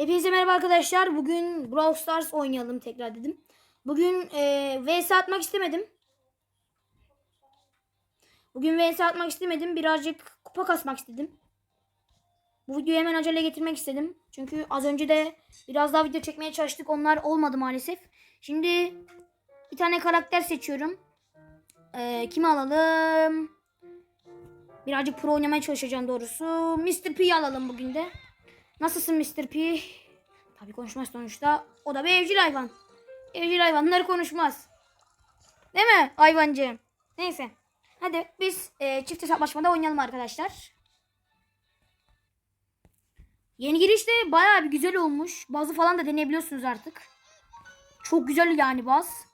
Hepinize merhaba arkadaşlar. Bugün Brawl Stars oynayalım tekrar dedim. Bugün e, VS atmak istemedim. Bugün VS atmak istemedim. Birazcık kupa kasmak istedim. Bu videoyu hemen acele getirmek istedim. Çünkü az önce de biraz daha video çekmeye çalıştık. Onlar olmadı maalesef. Şimdi bir tane karakter seçiyorum. E, kimi alalım? Birazcık pro oynamaya çalışacağım doğrusu. Mr. P'yi alalım bugün de. Nasılsın Mr. P? Tabii konuşmaz sonuçta. O da bir evcil hayvan. Evcil hayvanlar konuşmaz. Değil mi hayvancığım? Neyse. Hadi biz e, çift hesaplaşmada oynayalım arkadaşlar. Yeni giriş de bayağı bir güzel olmuş. Bazı falan da deneyebiliyorsunuz artık. Çok güzel yani baz.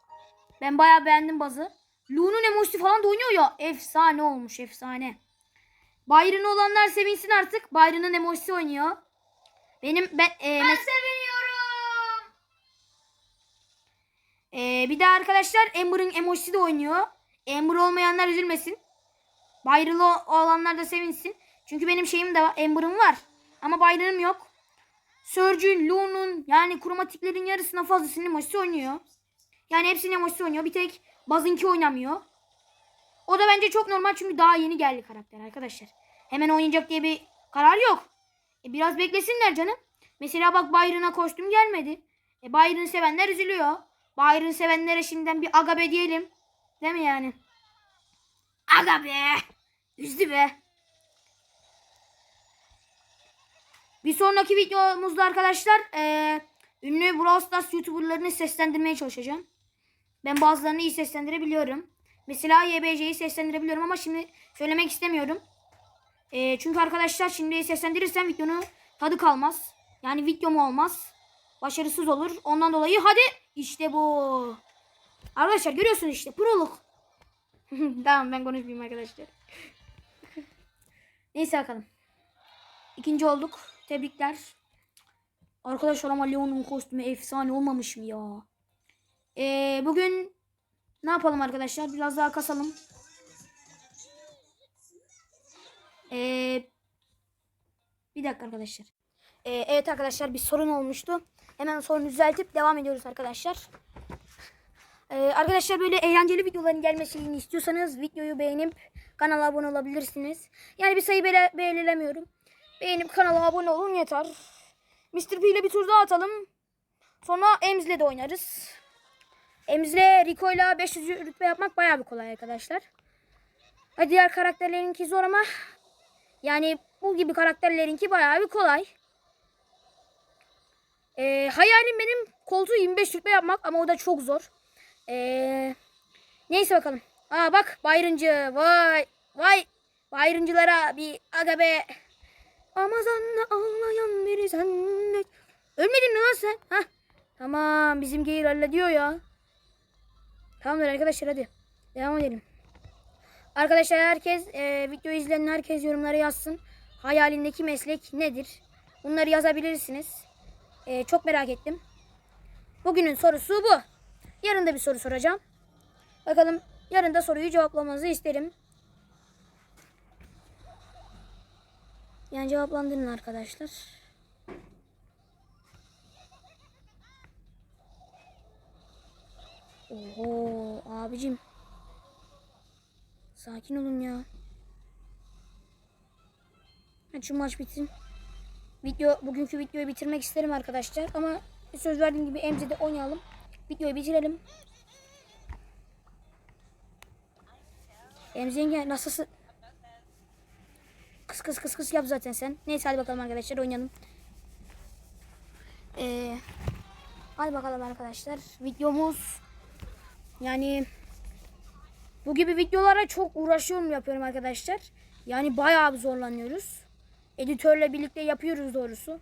Ben bayağı beğendim bazı. Lu'nun emojisi falan da oynuyor ya. Efsane olmuş efsane. Byron olanlar sevinsin artık. Byron'ın emojisi oynuyor. Benim ben e, Ben seviniyorum. e, bir de arkadaşlar Amber'ın emojisi de oynuyor. Amber olmayanlar üzülmesin. Byron'lı olanlar da sevinsin. Çünkü benim şeyim de var. Amber'ım var. Ama Byron'ım yok. Surge'ün, Lu'nun yani kromatiklerin yarısına fazlasının emojisi oynuyor. Yani hepsinin emojisi oynuyor. Bir tek Buzz'ınki oynamıyor. O da bence çok normal çünkü daha yeni geldi karakter arkadaşlar. Hemen oynayacak diye bir karar yok. E biraz beklesinler canım. Mesela bak Byron'a koştum gelmedi. E Byron sevenler üzülüyor. Byron sevenlere şimdiden bir aga be diyelim. Değil mi yani? Aga be. Üzdü be. Bir sonraki videomuzda arkadaşlar e, ünlü Brawl Stars YouTuber'larını seslendirmeye çalışacağım. Ben bazılarını iyi seslendirebiliyorum. Mesela YBC'yi seslendirebiliyorum ama şimdi söylemek istemiyorum. E, çünkü arkadaşlar şimdi seslendirirsem videonun tadı kalmaz. Yani videom olmaz. Başarısız olur. Ondan dolayı hadi işte bu. Arkadaşlar görüyorsunuz işte proluk. tamam ben konuşmayayım arkadaşlar. Neyse bakalım. İkinci olduk. Tebrikler. Arkadaşlar ama Leon'un kostümü efsane olmamış mı ya? Ee, bugün ne yapalım arkadaşlar? Biraz daha kasalım. Ee, bir dakika arkadaşlar. Ee, evet arkadaşlar bir sorun olmuştu. Hemen sorunu düzeltip devam ediyoruz arkadaşlar. Ee, arkadaşlar böyle eğlenceli videoların gelmesini istiyorsanız videoyu beğenip kanala abone olabilirsiniz. Yani bir sayı bele- belirlemiyorum. Beğenip kanala abone olun yeter. Mr. P ile bir tur daha atalım. Sonra Emz'le de oynarız. Emz'le Rico'yla 500 rütbe yapmak bayağı bir kolay arkadaşlar. Diğer karakterlerinki zor ama yani bu gibi karakterlerinki bayağı bir kolay. Ee, hayalim benim koltuğu 25 rütbe yapmak ama o da çok zor. Ee, neyse bakalım. Aa bak Bayırıncı. Vay vay. Bayırıncılara bir aga be. Amazon'da ağlayan biri senle. Ölmedin mi lan sen? Hah. Tamam bizim geyir hallediyor ya. Tamamdır arkadaşlar hadi. Devam edelim. Arkadaşlar herkes e, video izleyen herkes yorumlara yazsın. Hayalindeki meslek nedir? Bunları yazabilirsiniz. E, çok merak ettim. Bugünün sorusu bu. Yarın da bir soru soracağım. Bakalım yarın da soruyu cevaplamanızı isterim. Yani cevaplandırın arkadaşlar. Oho abicim. Sakin olun ya. Hadi şu maç bitsin. Video, bugünkü videoyu bitirmek isterim arkadaşlar. Ama söz verdiğim gibi Emze'de oynayalım. Videoyu bitirelim. Emze yenge nasılsın? Kıs kıs kıs kıs yap zaten sen. Neyse hadi bakalım arkadaşlar oynayalım. Ee, hadi bakalım arkadaşlar. Videomuz yani bu gibi videolara çok uğraşıyorum yapıyorum arkadaşlar. Yani bayağı zorlanıyoruz. Editörle birlikte yapıyoruz doğrusu.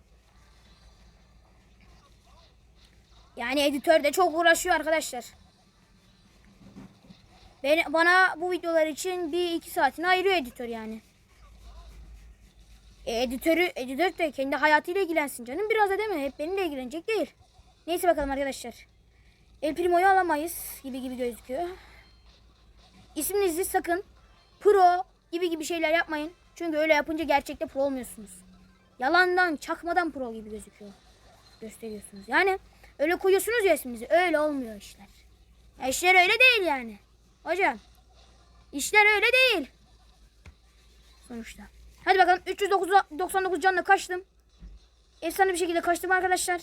Yani editör de çok uğraşıyor arkadaşlar. Ben, bana bu videolar için bir iki saatini ayırıyor editör yani. E, editörü, editör de kendi hayatıyla ilgilensin canım. Biraz da mi? Hep benimle ilgilenecek değil. Neyse bakalım arkadaşlar. El Primo'yu alamayız gibi gibi gözüküyor. İsminizi sakın pro gibi gibi şeyler yapmayın. Çünkü öyle yapınca gerçekte pro olmuyorsunuz. Yalandan, çakmadan pro gibi gözüküyor. gösteriyorsunuz. Yani öyle koyuyorsunuz ya isminizi. Öyle olmuyor işler. Ya işler öyle değil yani. Hocam. İşler öyle değil. Sonuçta. Hadi bakalım 399 canla kaçtım. Efsane bir şekilde kaçtım arkadaşlar.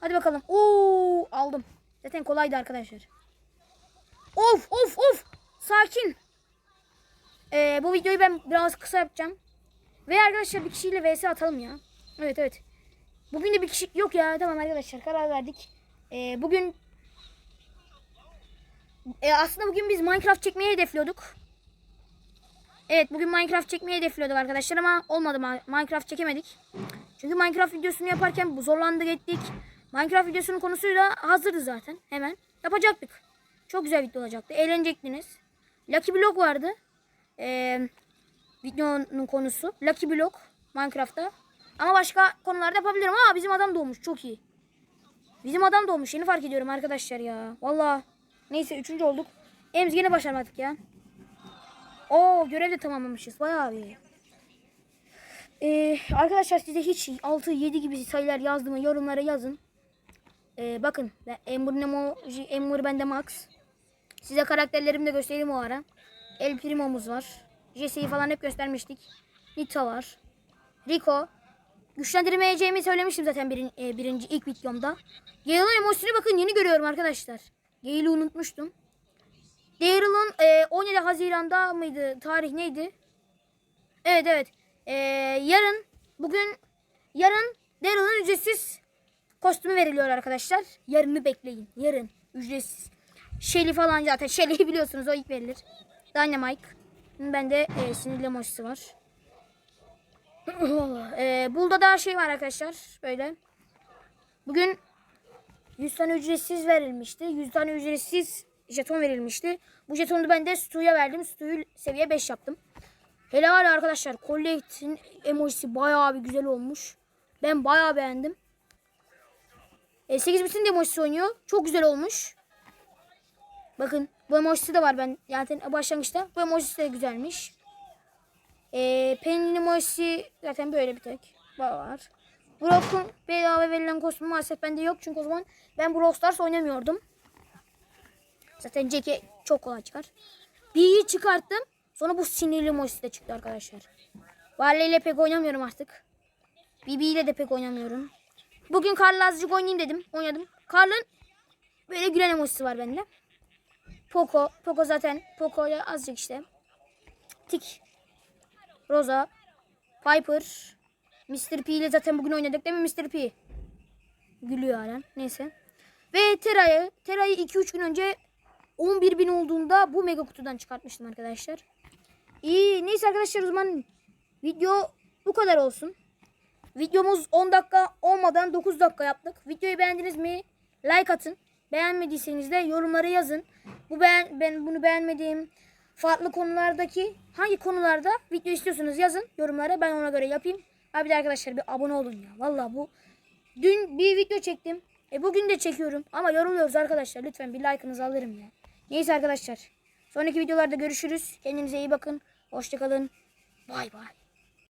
Hadi bakalım. Oo aldım. Zaten kolaydı arkadaşlar. Of of of. Sakin. Ee, bu videoyu ben biraz kısa yapacağım. Ve arkadaşlar bir kişiyle vs atalım ya. Evet evet. Bugün de bir kişi yok ya. Tamam arkadaşlar karar verdik. Ee, bugün e, aslında bugün biz Minecraft çekmeyi hedefliyorduk. Evet bugün Minecraft çekmeyi hedefliyorduk arkadaşlar ama olmadı Ma- Minecraft çekemedik. Çünkü Minecraft videosunu yaparken bu zorlandık ettik. Minecraft videosunun konusuyla hazırdı zaten hemen. Yapacaktık. Çok güzel video olacaktı. Eğlenecektiniz. Lucky Block vardı. Ee, videonun konusu. Lucky Block Minecraft'ta. Ama başka konularda yapabilirim. Aa bizim adam doğmuş. Çok iyi. Bizim adam doğmuş. Yeni fark ediyorum arkadaşlar ya. Valla. Neyse üçüncü olduk. Ems yine başarmadık ya. Oo görev de tamamlamışız. Bayağı iyi. Ee, arkadaşlar size hiç 6 7 gibi sayılar yazdığımı yorumlara yazın. Ee, bakın Ember emoji Ember bende max. Size karakterlerimi de göstereyim o ara. El Primo'muz var. Jesse'yi falan hep göstermiştik. Nita var. Rico. Güçlendirmeyeceğimi söylemiştim zaten birin, e, birinci ilk videomda. Gale'ın emojisini bakın yeni görüyorum arkadaşlar. Gale'ı unutmuştum. Daryl'ın e, 17 Haziran'da mıydı? Tarih neydi? Evet evet. E, yarın bugün yarın Daryl'ın ücretsiz kostümü veriliyor arkadaşlar. Yarını bekleyin. Yarın ücretsiz. Shelly falan zaten. Shelly'yi biliyorsunuz o ilk verilir. Dynamite. Bende e, sinirli emojisi var. e, burada da şey var arkadaşlar. Böyle. Bugün 100 tane ücretsiz verilmişti. 100 tane ücretsiz jeton verilmişti. Bu jetonu ben de Stu'ya verdim. Stu'yu seviye 5 yaptım. Helal arkadaşlar. Collect'in emojisi bayağı bir güzel olmuş. Ben bayağı beğendim. E, 8 bitin de emojisi oynuyor. Çok güzel olmuş. Bakın bu emojisi de var ben zaten başlangıçta. Bu emojisi de güzelmiş. E, Penny'nin emojisi zaten böyle bir tek. Var. Brock'un bedava verilen kostümü maalesef bende yok. Çünkü o zaman ben Brawl Stars oynamıyordum. Zaten Jack'e çok kolay çıkar. B'yi çıkarttım. Sonra bu sinirli emojisi de çıktı arkadaşlar. Vale ile pek oynamıyorum artık. Bibi ile de pek oynamıyorum. Bugün Karl'la azıcık oynayayım dedim. Oynadım. Karl'ın böyle gülen emojisi var bende. Poco. Poco zaten. Poco ile azıcık işte. Tik. Rosa. Piper. Mr. P ile zaten bugün oynadık değil mi Mr. P? Gülüyor halen. Neyse. Ve Tera'yı. Tera'yı 2-3 gün önce 11 bin olduğunda bu mega kutudan çıkartmıştım arkadaşlar. İyi. Neyse arkadaşlar o zaman video bu kadar olsun. Videomuz 10 dakika olmadan 9 dakika yaptık. Videoyu beğendiniz mi? Like atın. Beğenmediyseniz de yorumlara yazın. Bu ben ben bunu beğenmediğim farklı konulardaki hangi konularda video istiyorsunuz yazın yorumlara. Ben ona göre yapayım. Abi de arkadaşlar bir abone olun ya. Vallahi bu dün bir video çektim. E bugün de çekiyorum ama yoruluyoruz arkadaşlar. Lütfen bir like'ınızı alırım ya. Neyse arkadaşlar. Sonraki videolarda görüşürüz. Kendinize iyi bakın. Hoşçakalın. Bay bay.